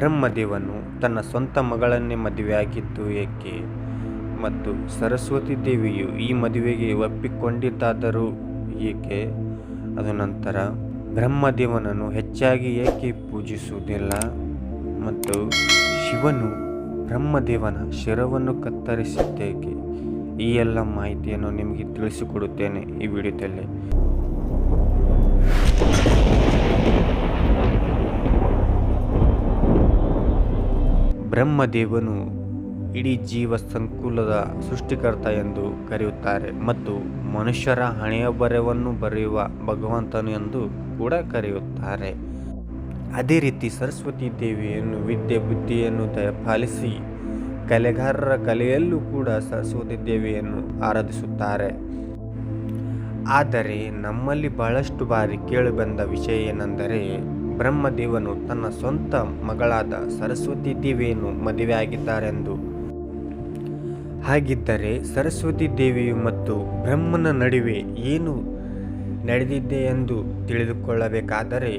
ಬ್ರಹ್ಮದೇವನು ತನ್ನ ಸ್ವಂತ ಮಗಳನ್ನೇ ಮದುವೆಯಾಗಿದ್ದು ಏಕೆ? ಮತ್ತು ಸರಸ್ವತಿ ದೇವಿಯು ಈ ಮದುವೆಗೆ ಒಪ್ಪಿಕೊಂಡಿದ್ದಾದರೂ ಏಕೆ? ಅದು ನಂತರ ಬ್ರಹ್ಮದೇವನನ್ನು ಹೆಚ್ಚಾಗಿ ಏಕೆ ಪೂಜಿಸುವುದಿಲ್ಲ? ಮತ್ತು ಶಿವನು ಬ್ರಹ್ಮದೇವನ ಶಿರವನ್ನು ಕತ್ತರಿಸಿದ್ದೇಕೆ? ಈ ಎಲ್ಲ ಮಾಹಿತಿಯನ್ನು ನಿಮಗೆ ತಿಳಿಸಿಕೊಡುತ್ತೇನೆ ಈ ವಿಡಿಯೋದಲ್ಲಿ. ಬ್ರಹ್ಮದೇವನು ಇಡೀ ಜೀವ ಸಂಕುಲದ ಸೃಷ್ಟಿಕರ್ತ ಎಂದು ಕರೆಯುತ್ತಾರೆ ಮತ್ತು ಮನುಷ್ಯರ ಹಣೆಯ ಬರವನ್ನು ಬರೆಯುವ ಭಗವಂತನು ಎಂದು ಕೂಡ ಕರೆಯುತ್ತಾರೆ. ಅದೇ ರೀತಿ ಸರಸ್ವತಿ ದೇವಿಯನ್ನು ವಿದ್ಯೆ ಬುದ್ಧಿಯನ್ನು ದಯಪಾಲಿಸಿ ಕಲೆಗಾರರ ಕಲೆಯಲ್ಲೂ ಕೂಡ ಸರಸ್ವತಿ ದೇವಿಯನ್ನು ಆರಾಧಿಸುತ್ತಾರೆ. ಆದರೆ ನಮ್ಮಲ್ಲಿ ಬಹಳಷ್ಟು ಬಾರಿ ಕೇಳಿಬಂದ ವಿಷಯ ಏನೆಂದರೆ ಬ್ರಹ್ಮದೇವನು ತನ್ನ ಸ್ವಂತ ಮಗಳಾದ ಸರಸ್ವತಿ ದೇವಿಯನ್ನು ಮದುವೆಯಾಗಿದ್ದಾರೆಂದು. ಹಾಗಿದ್ದರೆ ಸರಸ್ವತಿ ದೇವಿಯು ಮತ್ತು ಬ್ರಹ್ಮನ ನಡುವೆ ಏನು ನಡೆದಿದೆ ಎಂದು ತಿಳಿದುಕೊಳ್ಳಬೇಕಾದರೆ,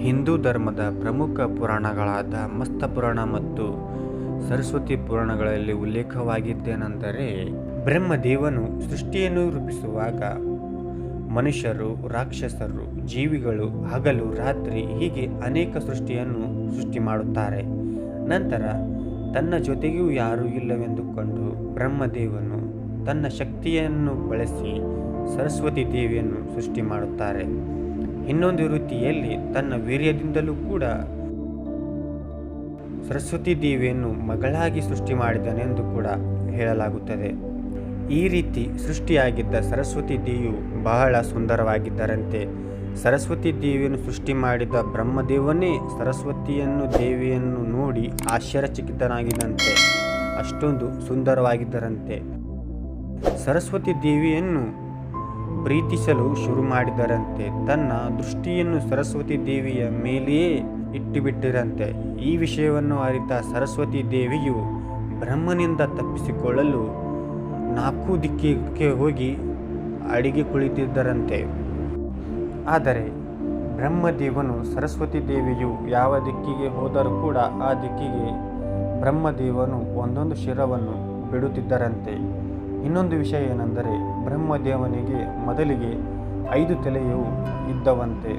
ಹಿಂದೂ ಧರ್ಮದ ಪ್ರಮುಖ ಪುರಾಣಗಳಾದ ಮಸ್ತ ಪುರಾಣ ಮತ್ತು ಸರಸ್ವತಿ ಪುರಾಣಗಳಲ್ಲಿ ಉಲ್ಲೇಖವಾಗಿದ್ದೇನೆಂದರೆ, ಬ್ರಹ್ಮದೇವನು ಸೃಷ್ಟಿಯನ್ನು ರೂಪಿಸುವಾಗ ಮನುಷ್ಯರು, ರಾಕ್ಷಸರು, ಜೀವಿಗಳು, ಹಗಲು, ರಾತ್ರಿ ಹೀಗೆ ಅನೇಕ ಸೃಷ್ಟಿಯನ್ನು ಸೃಷ್ಟಿ ಮಾಡುತ್ತಾರೆ. ನಂತರ ತನ್ನ ಜೊತೆಗೂ ಯಾರೂ ಇಲ್ಲವೆಂದುಕೊಂಡು ಬ್ರಹ್ಮದೇವನು ತನ್ನ ಶಕ್ತಿಯನ್ನು ಬಳಸಿ ಸರಸ್ವತಿ ದೇವಿಯನ್ನು ಸೃಷ್ಟಿ ಮಾಡುತ್ತಾರೆ. ಇನ್ನೊಂದು ರೀತಿಯಲ್ಲಿ ತನ್ನ ವೀರ್ಯದಿಂದಲೂ ಕೂಡ ಸರಸ್ವತಿ ದೇವಿಯನ್ನು ಮಗಳಾಗಿ ಸೃಷ್ಟಿ ಮಾಡಿದನೆಂದು ಕೂಡ ಹೇಳಲಾಗುತ್ತದೆ. ಈ ರೀತಿ ಸೃಷ್ಟಿಯಾಗಿದ್ದ ಸರಸ್ವತಿ ದೇವಿಯು ಬಹಳ ಸುಂದರವಾಗಿದ್ದರಂತೆ. ಸರಸ್ವತಿ ದೇವಿಯನ್ನು ಸೃಷ್ಟಿ ಮಾಡಿದ ಬ್ರಹ್ಮದೇವನೇ ಸರಸ್ವತಿಯನ್ನು ದೇವಿಯನ್ನು ನೋಡಿ ಆಶ್ಚರ್ಯಚಕಿತನಾಗಿದ್ದಂತೆ, ಅಷ್ಟೊಂದು ಸುಂದರವಾಗಿದ್ದರಂತೆ. ಸರಸ್ವತಿ ದೇವಿಯನ್ನು ಪ್ರೀತಿಸಲು ಶುರು ಮಾಡಿದರಂತೆ, ತನ್ನ ದೃಷ್ಟಿಯನ್ನು ಸರಸ್ವತಿ ದೇವಿಯ ಮೇಲೆಯೇ ಇಟ್ಟುಬಿಟ್ಟಿರಂತೆ. ಈ ವಿಷಯವನ್ನು ಅರಿತ ಸರಸ್ವತಿ ದೇವಿಯು ಬ್ರಹ್ಮನಿಂದ ತಪ್ಪಿಸಿಕೊಳ್ಳಲು ನಾಲ್ಕು ದಿಕ್ಕಿಗೆ ಹೋಗಿ ಅಡಿಗೆ ಕುಳಿತಿದ್ದರಂತೆ. ಆದರೆ ಬ್ರಹ್ಮದೇವನು ಸರಸ್ವತಿ ದೇವಿಯು ಯಾವ ದಿಕ್ಕಿಗೆ ಹೋದರೂ ಕೂಡ ಆ ದಿಕ್ಕಿಗೆ ಬ್ರಹ್ಮದೇವನು ಒಂದೊಂದು ಶಿರವನ್ನು ಬಿಡುತ್ತಿದ್ದರಂತೆ. ಇನ್ನೊಂದು ವಿಷಯ ಏನೆಂದರೆ ಬ್ರಹ್ಮದೇವನಿಗೆ ಮೊದಲಿಗೆ ಐದು ತಲೆಯು ಇದ್ದವಂತೆ.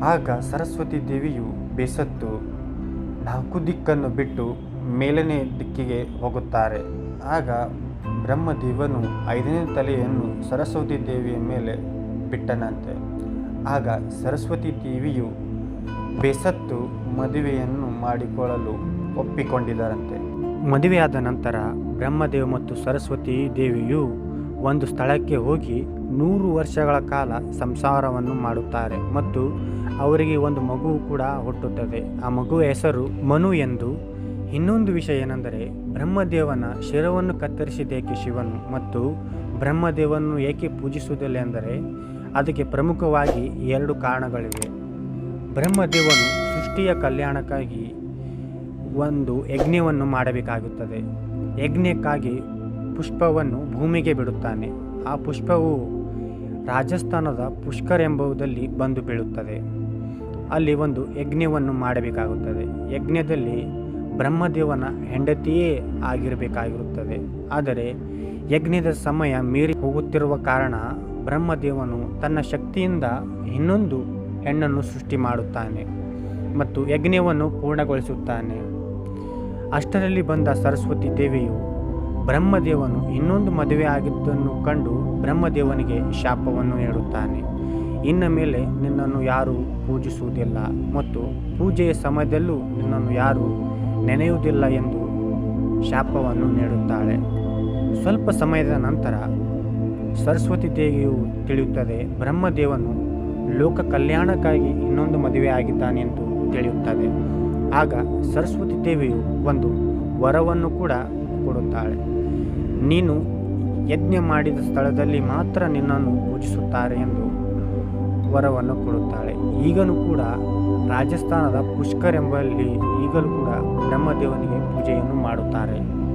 ಆಗ ಸರಸ್ವತಿ ದೇವಿಯು ಬೇಸತ್ತು ನಾಲ್ಕು ದಿಕ್ಕನ್ನು ಬಿಟ್ಟು ಮೇಲನೇ ದಿಕ್ಕಿಗೆ ಹೋಗುತ್ತಾರೆ. ಆಗ ಬ್ರಹ್ಮದೇವನು ಐದನೇ ತಲೆಯನ್ನು ಸರಸ್ವತಿ ದೇವಿಯ ಮೇಲೆ ಬಿಟ್ಟನಂತೆ. ಆಗ ಸರಸ್ವತಿ ದೇವಿಯು ಬೇಸತ್ತು ಮದುವೆಯನ್ನು ಮಾಡಿಕೊಳ್ಳಲು ಒಪ್ಪಿಕೊಂಡಿದ್ದರಂತೆ. ಮದುವೆಯಾದ ನಂತರ ಬ್ರಹ್ಮದೇವ ಮತ್ತು ಸರಸ್ವತಿ ದೇವಿಯು ಒಂದು ಸ್ಥಳಕ್ಕೆ ಹೋಗಿ ನೂರು ವರ್ಷಗಳ ಕಾಲ ಸಂಸಾರವನ್ನು ಮಾಡುತ್ತಾರೆ ಮತ್ತು ಅವರಿಗೆ ಒಂದು ಮಗು ಕೂಡ ಹುಟ್ಟುತ್ತದೆ. ಆ ಮಗುವ ಹೆಸರು ಮನು ಎಂದು ಇನ್ನೊಂದು ವಿಷಯ ಏನೆಂದರೆ, ಬ್ರಹ್ಮದೇವನ ಶಿರವನ್ನು ಕತ್ತರಿಸಿದ್ದೇಕೆ ಶಿವನು ಮತ್ತು ಬ್ರಹ್ಮದೇವನ್ನು ಏಕೆ ಪೂಜಿಸುವುದಿಲ್ಲ ಎಂದರೆ, ಅದಕ್ಕೆ ಪ್ರಮುಖವಾಗಿ ಎರಡು ಕಾರಣಗಳಿವೆ. ಬ್ರಹ್ಮದೇವನು ಸೃಷ್ಟಿಯ ಕಲ್ಯಾಣಕ್ಕಾಗಿ ಒಂದು ಯಜ್ಞವನ್ನು ಮಾಡಬೇಕಾಗುತ್ತದೆ. ಯಜ್ಞಕ್ಕಾಗಿ ಪುಷ್ಪವನ್ನು ಭೂಮಿಗೆ ಬಿಡುತ್ತಾನೆ. ಆ ಪುಷ್ಪವು ರಾಜಸ್ಥಾನದ ಪುಷ್ಕರ್ ಎಂಬುದಲ್ಲಿ ಬಂದು ಬೀಳುತ್ತದೆ. ಅಲ್ಲಿ ಒಂದು ಯಜ್ಞವನ್ನು ಮಾಡಬೇಕಾಗುತ್ತದೆ. ಯಜ್ಞದಲ್ಲಿ ಬ್ರಹ್ಮದೇವನ ಹೆಂಡತಿಯೇ ಆಗಿರಬೇಕಾಗಿರುತ್ತದೆ. ಆದರೆ ಯಜ್ಞದ ಸಮಯ ಮೀರಿ ಹೋಗುತ್ತಿರುವ ಕಾರಣ ಬ್ರಹ್ಮದೇವನು ತನ್ನ ಶಕ್ತಿಯಿಂದ ಇನ್ನೊಂದು ಹೆಣ್ಣನ್ನು ಸೃಷ್ಟಿ ಮಾಡುತ್ತಾನೆ ಮತ್ತು ಯಜ್ಞವನ್ನು ಪೂರ್ಣಗೊಳಿಸುತ್ತಾನೆ. ಅಷ್ಟರಲ್ಲಿ ಬಂದ ಸರಸ್ವತಿ ದೇವಿಯು ಬ್ರಹ್ಮದೇವನು ಇನ್ನೊಂದು ಮದುವೆ ಆಗಿದ್ದನ್ನು ಕಂಡು ಬ್ರಹ್ಮದೇವನಿಗೆ ಶಾಪವನ್ನು ನೀಡುತ್ತಾನೆ. ಇನ್ನ ಮೇಲೆ ನಿನ್ನನ್ನು ಯಾರೂ ಪೂಜಿಸುವುದಿಲ್ಲ ಮತ್ತು ಪೂಜೆಯ ಸಮಯದಲ್ಲೂ ನಿನ್ನನ್ನು ಯಾರೂ ನೆನೆಯುವುದಿಲ್ಲ ಎಂದು ಶಾಪವನ್ನು ನೀಡುತ್ತಾಳೆ. ಸ್ವಲ್ಪ ಸಮಯದ ನಂತರ ಸರಸ್ವತಿ ದೇವಿಯು ತಿಳಿಯುತ್ತದೆ, ಬ್ರಹ್ಮದೇವನು ಲೋಕ ಕಲ್ಯಾಣಕ್ಕಾಗಿ ಇನ್ನೊಂದು ಮದುವೆ ಆಗಿದ್ದಾನೆ ಎಂದು ತಿಳಿಯುತ್ತದೆ. ಆಗ ಸರಸ್ವತಿ ದೇವಿಯು ಒಂದು ವರವನ್ನು ಕೂಡ ಕೊಡುತ್ತಾಳೆ. ನೀನು ಯಜ್ಞ ಮಾಡಿದ ಸ್ಥಳದಲ್ಲಿ ಮಾತ್ರ ನಿನ್ನನ್ನು ಪೂಜಿಸುತ್ತಾರೆ ಎಂದು ವರವನ್ನು ಕೊಡುತ್ತಾಳೆ. ಈಗಲೂ ಕೂಡ ರಾಜಸ್ಥಾನದ ಪುಷ್ಕರ್ ಎಂಬಲ್ಲಿ ಈಗಲೂ ಕೂಡ ಬ್ರಹ್ಮದೇವನಿಗೆ ಪೂಜೆಯನ್ನು ಮಾಡುತ್ತಾರೆ.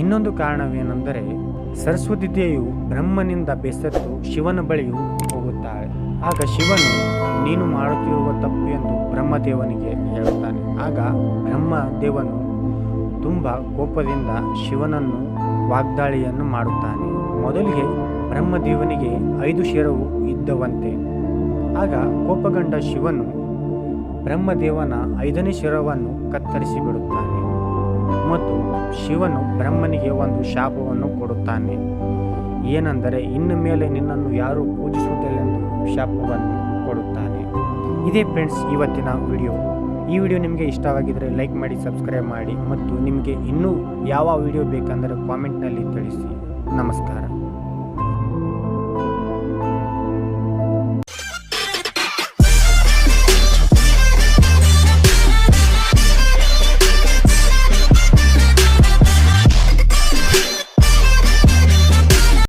ಇನ್ನೊಂದು ಕಾರಣವೇನೆಂದರೆ ಸರಸ್ವತಿ ದೇವಿಯು ಬ್ರಹ್ಮನಿಂದ ಬೆಸತ್ತು ಶಿವನ ಬಳಿಯೂ ಹೋಗುತ್ತಾಳೆ. ಆಗ ಶಿವನು, ನೀನು ಮಾಡುತ್ತಿರುವ ತಪ್ಪು ಎಂದು ಬ್ರಹ್ಮದೇವನಿಗೆ ಹೇಳುತ್ತಾನೆ. ಆಗ ಬ್ರಹ್ಮದೇವನು ತುಂಬ ಕೋಪದಿಂದ ಶಿವನನ್ನು ವಾಗ್ದಾಳಿಯನ್ನು ಮಾಡುತ್ತಾನೆ. ಮೊದಲಿಗೆ ಬ್ರಹ್ಮದೇವನಿಗೆ ಐದು ಶಿರವು ಇದ್ದವಂತೆ. ಆಗ ಕೋಪಗೊಂಡ ಶಿವನು ಬ್ರಹ್ಮದೇವನ ಐದನೇ ಶಿರವನ್ನು ಕತ್ತರಿಸಿ ಬಿಡುತ್ತಾನೆ ಮತ್ತು ಶಿವನು ಬ್ರಹ್ಮನಿಗೆ ಒಂದು ಶಾಪವನ್ನು ಕೊಡುತ್ತಾನೆ. ಏನೆಂದರೆ ಇನ್ನು ಮೇಲೆ ನಿನ್ನನ್ನು ಯಾರೂ ಪೂಜಿಸುವುದಿല്ലെಂದು ಶಾಪವನ್ನು ಕೊಡುತ್ತಾನೆ. ಇದೇ ಫ್ರೆಂಡ್ಸ್, ಇವತ್ತಿನ ವಿಡಿಯೋ. ಈ ವಿಡಿಯೋ ನಿಮಗೆ ಇಷ್ಟವಾಗಿದ್ದರೆ ಲೈಕ್ ಮಾಡಿ, ಸಬ್ಸ್ಕ್ರೈಬ್ ಮಾಡಿ, ಮತ್ತು ನಿಮಗೆ ಇನ್ನೂ ಯಾವ ವಿಡಿಯೋ ಬೇಕೆಂದರೆ ಕಾಮೆಂಟ್ನಲ್ಲಿ ತಿಳಿಸಿ. ನಮಸ್ಕಾರ.